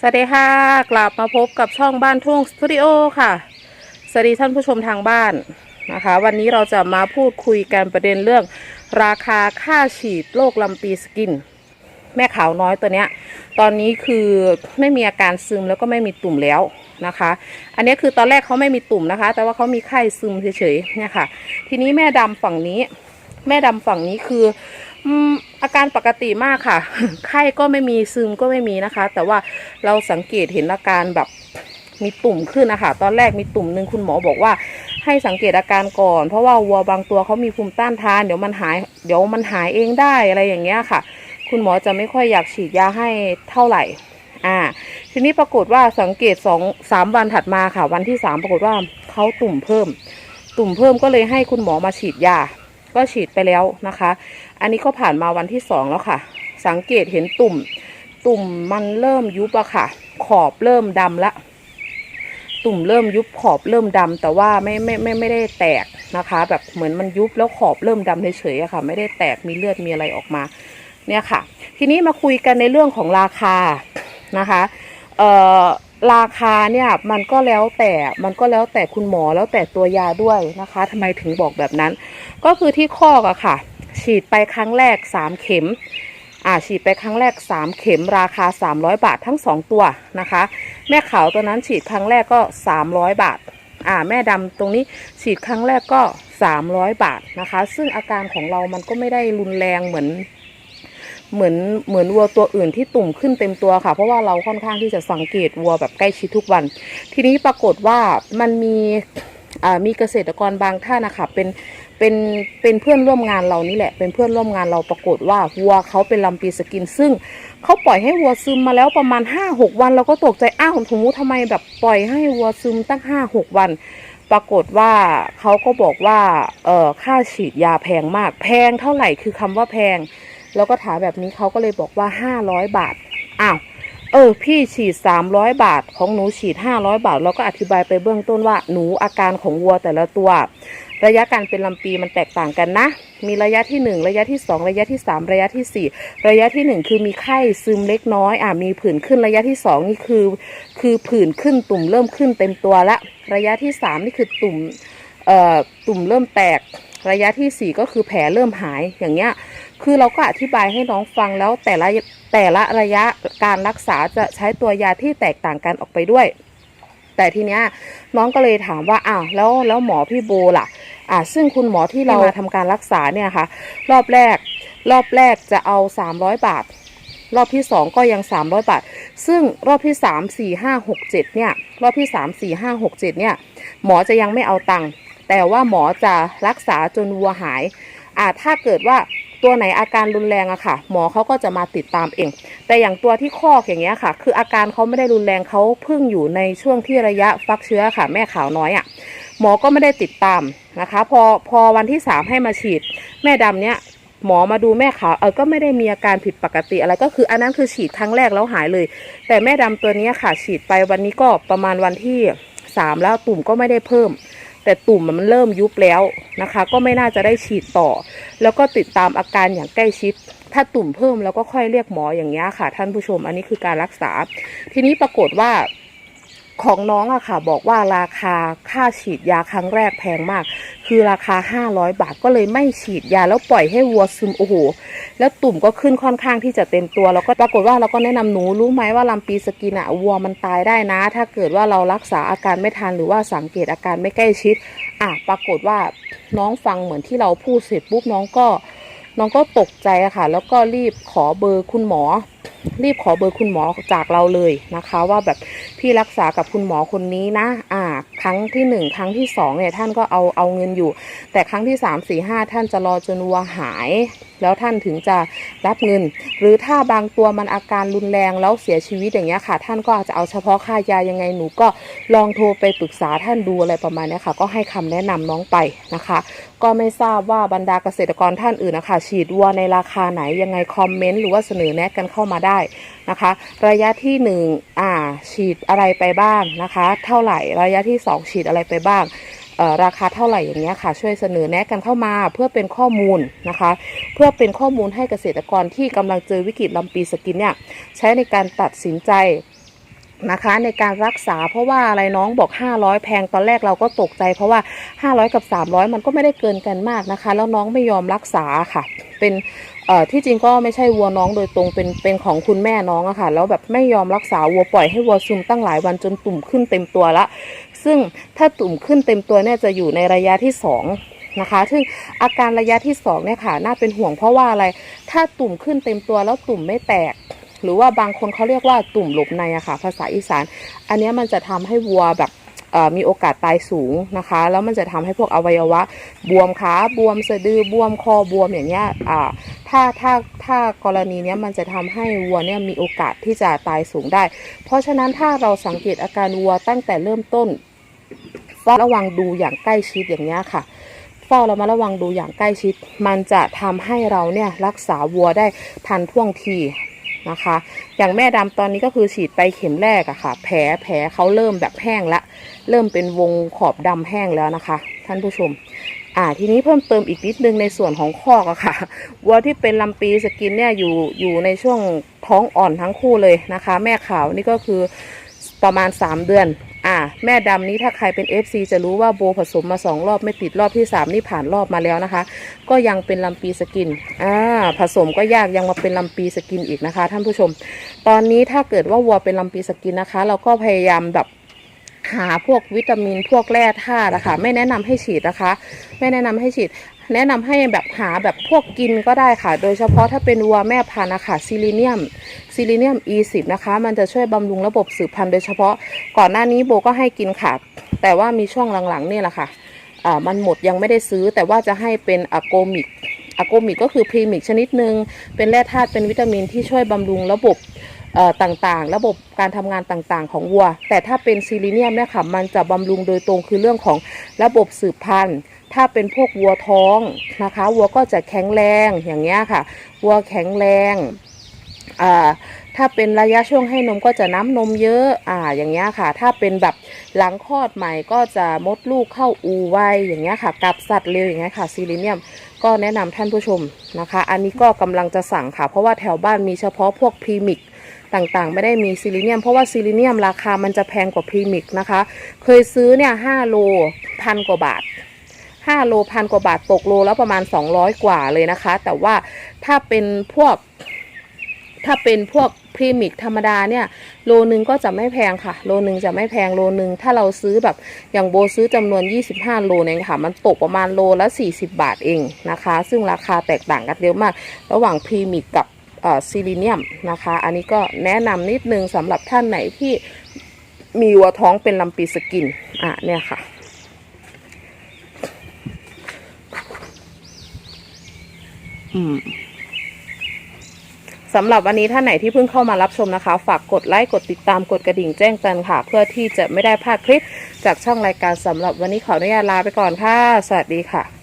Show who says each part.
Speaker 1: สวัสดีค่ะกลับมาพบกับช่องบ้านทุ่งสตูดิโอค่ะ สวัสดีท่านผู้ชมทางบ้านนะคะ วันนี้เราจะมาพูดคุยกันประเด็นเรื่อง ราคาค่าฉีดโรคลำปีสกิน แม่ขาวน้อยตัวเนี้ย ตอนนี้คือไม่มีอาการซึมแล้วก็ไม่มีตุ่มแล้วนะคะ อันนี้คือตอนแรกเขาไม่มีตุ่มนะคะ แต่ว่าเขามีไข้ซึมเฉยๆเนี่ยค่ะ ทีนี้แม่ดำฝั่งนี้ แม่ดำฝั่งนี้คือ อาการปกติมากค่ะ ไข้ก็ไม่มีซึมก็ไม่มีนะคะ แต่ว่าเราสังเกตเห็นอาการแบบมีตุ่มขึ้นนะคะ ตอนแรกมีตุ่มหนึ่งคุณหมอบอกว่า ให้สังเกตอาการก่อน เพราะว่าวัวบางตัวเขามีภูมิต้านทาน เดี๋ยวมันหาย เดี๋ยวมันหายเองได้อะไรอย่างเงี้ยค่ะ คุณหมอจะไม่ค่อยอยากฉีดยาให้เท่าไหร่ อ่า ทีนี้ปรากฏว่าสังเกตสองสามวันถัดมาค่ะ วันที่สามปรากฏว่าเขาตุ่มเพิ่ม ตุ่มเพิ่มก็เลยให้คุณหมอมาฉีดยา ก็ฉีดไปแล้วนะคะ อันนี้ก็ผ่านมาวันที่สองแล้วค่ะ สังเกตเห็นตุ่ม ตุ่มมันเริ่มยุบอะค่ะ ขอบเริ่มดำละ ตุ่มเริ่มยุบขอบเริ่มดำแต่ว่าไม่ไม่ไม่ไม่ได้แตกนะคะ แบบเหมือนมันยุบแล้วขอบเริ่มดำเฉยๆอะค่ะ ไม่ได้แตกมีเลือดมีอะไรออกมา เนี่ยค่ะ ทีนี้มาคุยกันในเรื่องของราคานะคะ เอ่อ ราคาเนี่ยมันก็แล้วแต่มันก็แล้วแต่คุณหมอแล้วแต่ตัวยาด้วยนะคะทำไมถึงบอกแบบนั้น ก็คือที่ข้อกอะค่ะ ฉีดไปครั้งแรก3เข็มอ่าฉีดไปครั้งแรก3เข็มราคา300บาททั้ง2ตัวนะคะ แม่ขาวตัวนั้นฉีดครั้งแรกก็300บาทอ่าแม่ดำตรงนี้ฉีดครั้งแรกก็300บาทนะคะ ซึ่งอาการของเรามันก็ไม่ได้รุนแรงเหมือน เหมือนเหมือนวัวตัวอื่นที่ตุ่มขึ้นเต็มตัวค่ะ เพราะว่าเราค่อนข้างที่จะสังเกตวัวแบบใกล้ชิดทุกวัน ทีนี้ปรากฏว่ามันมีมีเกษตรกรบางท่านนะคะเป็นเป็นเป็นเพื่อนร่วมงานเรานี่แหละ เป็นเพื่อนร่วมงานเราปรากฏว่าวัวเขาเป็นลำปีสกิน ซึ่งเขาปล่อยให้วัวซึมมาแล้วประมาณ 5-6 วันเราก็ตกใจอ้าวถุงมูทำไมแบบปล่อยให้วัวซึมตั้ง 5-6 วัน ปรากฏว่าเขาก็บอกว่าเออค่าฉีดยาแพงมาก แพงเท่าไหร่คือคำว่าแพง แล้วก็ถามแบบนี้เขาก็เลยบอกว่า 500 บาท อ้าว เออ พี่ฉีด 300 บาท ของหนูฉีด 500 บาท แล้วก็อธิบายไปเบื้องต้นว่าหนูอาการของวัวแต่ละตัว ระยะการเป็นลำปีมันแตกต่างกันนะ มีระยะที่ 1 ระยะที่ 2 ระยะที่ 3 ระยะที่ 4 ระยะที่ 1 คือมีไข้ซึมเล็กน้อย อ่ามีผื่นขึ้นระยะที่ 2 นี่คือ คือผื่นขึ้นตุ่มเริ่มขึ้นเต็มตัวละ ระยะที่ 3 นี่คือตุ่ม เอ่อ ตุ่มเริ่มแตก ระยะทีสี่4 ก็คือแผลเริ่มหาย อย่างเงี้ย คือเราก็อธิบายให้น้องฟังแล้วแต่ละแต่ละระยะการรักษาจะใช้ตัวยาที่แตกต่างกันออกไปด้วย แต่ทีเนี้ยน้องก็เลยถามว่าอ้าวแล้วแล้วหมอพี่โบล่ะอ่าซึ่งคุณหมอที่เรามาทำการรักษาเนี่ยค่ะ รอบแรก รอบแรกจะเอา300บาท รอบที่2ก็ยัง300บาท ซึ่งรอบที่3 4 5 6 7เนี่ย รอบที่3 4 5 6 7เนี่ย หมอจะยังไม่เอาตังค์แต่ว่าหมอจะรักษาจนวัวหายอ่าถ้าเกิดว่า ตัวไหนอาการรุนแรงอะค่ะ หมอเขาก็จะมาติดตามเอง แต่อย่างตัวที่คอกอย่างเงี้ยค่ะ คืออาการเขาไม่ได้รุนแรงเขาเพิ่งอยู่ในช่วงที่ระยะฟักเชื้อค่ะ แม่ขาวน้อยอะหมอก็ไม่ได้ติดตามนะคะ พอพอวันที่สามให้มาฉีด แม่ดำเนี้ยหมอมาดูแม่ขาวเออก็ไม่ได้มีอาการผิดปกติอะไรก็คือ อันนั้นคือฉีดครั้งแรกแล้วหายเลย แต่แม่ดำตัวนี้ค่ะ ฉีดไปวันนี้ก็ประมาณวันที่สามแล้วตุ่มก็ไม่ได้เพิ่ม แต่ตุ่มมันเริ่มยุบแล้วนะคะ ก็ไม่น่าจะได้ฉีดต่อ แล้วก็ติดตามอาการอย่างใกล้ชิด ถ้าตุ่มเพิ่มแล้วก็ค่อยเรียกหมออย่างเงี้ยค่ะ ท่านผู้ชมอันนี้คือการรักษา ทีนี้ปรากฏว่า ของน้องอะค่ะ บอกว่าราคาค่าฉีดยาครั้งแรกแพงมาก คือราคา 500 บาทก็เลยไม่ฉีดยาแล้วปล่อยให้วัวซึมโอ้โหแล้วตุ่มก็ขึ้นค่อนข้างที่จะเต็มตัว แล้วก็ปรากฏว่าเราก็แนะนำหนูรู้ไหมว่าลำปีสกินอะวัวมันตายได้นะ ถ้าเกิดว่าเรารักษาอาการไม่ทันหรือว่าสังเกตอาการไม่ใกล้ชิดอะปรากฏว่าน้องฟังเหมือนที่เราพูดเสร็จปุ๊บน้องก็ น้องก็ตกใจอะค่ะ แล้วก็รีบขอเบอร์คุณหมอ รีบขอเบอร์คุณหมอจากเราเลยนะคะ ว่าแบบพี่รักษากับคุณหมอคนนี้นะ อ่า ครั้งที่หนึ่งครั้งที่สองเนี่ยท่านก็เอาเอาเงินอยู่ แต่ครั้งที่สามสี่ห้าท่านจะรอจนวัวหาย แล้วท่านถึงจะรับเงิน หรือถ้าบางตัวมันอาการรุนแรงแล้วเสียชีวิตอย่างเงี้ยค่ะ ท่านก็อาจจะเอาเฉพาะค่ายายังไงหนูก็ลองโทรไปปรึกษาท่านดูอะไรประมาณนี้ค่ะ ก็ให้คำแนะนำน้องไปนะคะ ก็ไม่ทราบว่าบรรดาเกษตรกรท่านอื่นนะคะฉีดวัวในราคาไหนยังไงคอมเมนต์หรือว่าเสนอแนะกันเข้ามาได้ นะคะ ระยะที่หนึ่งอ่า ฉีดอะไรไปบ้างนะคะ เท่าไหร่ ระยะที่สองฉีดอะไรไปบ้างราคาเท่าไหร่อย่างเงี้ยค่ะ ช่วยเสนอแนะกันเข้ามาเพื่อเป็นข้อมูลนะคะ เพื่อเป็นข้อมูลให้เกษตรกรที่กำลังเจอวิกฤตลำปีสกินเนี่ยใช้ในการตัดสินใจนะคะในการรักษาเพราะว่าอะไรน้องบอก 500 แพงตอนแรกเราก็ตกใจ เพราะว่า 500 กับ 300 มันก็ไม่ได้เกินกันมากนะคะ แล้วน้องไม่ยอมรักษาค่ะ เป็น เอ่อที่จริงก็ไม่ใช่วัวน้องโดยตรงเป็นเป็นของคุณแม่น้องอะค่ะแล้วแบบไม่ยอมรักษาวัวปล่อยให้วัวซึมตั้งหลายวันจนตุ่มขึ้นเต็มตัวละ ซึ่งถ้าตุ่มขึ้นเต็มตัวเนี่ยจะอยู่ในระยะที่สองนะคะ ซึ่งอาการระยะที่สองเนี่ยค่ะน่าเป็นห่วงเพราะว่าอะไร ถ้าตุ่มขึ้นเต็มตัวแล้วตุ่มไม่แตก หรือว่าบางคนเขาเรียกว่าตุ่มหลบในอะค่ะ ภาษาอีสาน อันนี้มันจะทำให้วัวแบบ มีโอกาสตายสูงนะคะ แล้วมันจะทำให้พวกอวัยวะบวมขาบวมสะดือบวมคอบวมอย่างเงี้ยอ่าถ้าถ้าถ้ากรณีเนี้ยมันจะทำให้วัวเนี่ยมีโอกาสที่จะตายสูงได้ เพราะฉะนั้นถ้าเราสังเกตอาการวัวตั้งแต่เริ่มต้นเฝ้าระวังดูอย่างใกล้ชิดอย่างเงี้ยค่ะเฝ้าระมัดระวังดูอย่างใกล้ชิด มันจะทำให้เราเนี่ยรักษาวัวได้ทันท่วงทีนะคะ อย่างแม่ดำตอนนี้ก็คือฉีดไปเข็มแรกอะค่ะ แผลแผลเขาเริ่มแบบแห้งละ เริ่มเป็นวงขอบดำแห้งแล้วนะคะ ท่านผู้ชม อ่าทีนี้เพิ่มเติมอีกนิดนึงในส่วนของคอกอะค่ะวัวที่เป็นลำปีสกินเนี่ยอยู่อยู่ในช่วงท้องอ่อนทั้งคู่เลยนะคะ แม่ขาวนี่ก็คือประมาณ 3 เดือน อ่า แม่ดำนี้ถ้าใครเป็น FC จะรู้ว่าโบผสมมาสองรอบไม่ติดรอบที่ 3 นี่ผ่านรอบมาแล้วนะคะ ก็ยังเป็นลำปีสกิน อ่า ผสมก็ยากยังมาเป็นลำปีสกินอีกนะคะ ท่านผู้ชม ตอนนี้ถ้าเกิดว่าวัวเป็นลำปีสกินนะคะ เราก็พยายามแบบ หาพวกวิตามินพวกแร่ธาตุนะคะไม่แนะนำให้ฉีดนะคะ ไม่แนะนำให้ฉีด แนะนำให้แบบหาแบบพวกกินก็ได้ค่ะ โดยเฉพาะถ้าเป็นวัวแม่พันธุ์นะคะซิลิเนียมซิลิเนียม E10 นะคะ มันจะช่วยบำรุงระบบสืบพันธุ์โดยเฉพาะก่อนหน้านี้โบก็ให้กินค่ะ แต่ว่ามีช่วงหลังๆเนี่ยแหละค่ะอ่ามันหมดยังไม่ได้ซื้อ แต่ว่าจะให้เป็นอะโกมิกอะโกมิกก็คือพรีมิกชนิดหนึ่งเป็นแร่ธาตุเป็นวิตามินที่ช่วยบำรุงระบบเอ่อ ต่างๆ ระบบการทำงานต่างๆ ของวัว แต่ถ้าเป็นซิลิเนียมเนี่ยค่ะมันจะบำรุงโดยตรงคือเรื่องของระบบสืบพันธุ์ถ้าเป็นพวกวัวท้องนะคะ วัวก็จะแข็งแรงอย่างเงี้ยค่ะ วัวแข็งแรงอ่าถ้าเป็นระยะช่วงให้นมก็จะน้ำนมเยอะอ่าอย่างเงี้ยค่ะ ถ้าเป็นแบบหลังคลอดใหม่ก็จะมดลูกเข้าอูไวอย่างเงี้ยค่ะ กับสัตว์เร็วอย่างเงี้ยค่ะซิลิเนียมก็แนะนำท่านผู้ชมนะคะ อันนี้ก็กำลังจะสั่งค่ะ เพราะว่าแถวบ้านมีเฉพาะพวกพรีมิก ต่างๆ ไม่ได้มีซิลิเนียม เพราะว่าซิลิเนียมราคามันจะแพงกว่าพรีมิกนะคะ เคยซื้อเนี่ยห้าโลพันกว่าบาทห้าโลพันกว่าบาทตกโลแล้วประมาณ200กว่าเลยนะคะ แต่ว่าถ้าเป็นพวก ถ้าเป็นพวกพรีมิกธรรมดาเนี่ยโลนึงก็จะไม่แพงค่ะ โลนึงจะไม่แพงโลนึงถ้าเราซื้อแบบอย่างโบซื้อจำนวน 25 โลเนี่ยค่ะ มันตกประมาณโลละ 40 บาทเองนะคะ ซึ่งราคาแตกต่างกันเยอะมาก ระหว่างพรีมิกกับ ซิลิเนียมนะคะ อันนี้ก็แนะนำนิดนึงสำหรับท่านไหนที่มีวัวท้องเป็นลำปีสกิน อะเนี่ยค่ะ อืมสำหรับวันนี้ท่านไหนที่เพิ่งเข้ามารับชมนะคะ ฝากกดไลค์กดติดตามกดกระดิ่งแจ้งเตือนค่ะ เพื่อที่จะไม่ได้พลาดคลิปจากช่องรายการสำหรับวันนี้ขออนุญาตลาไปก่อนค่ะ สวัสดีค่ะ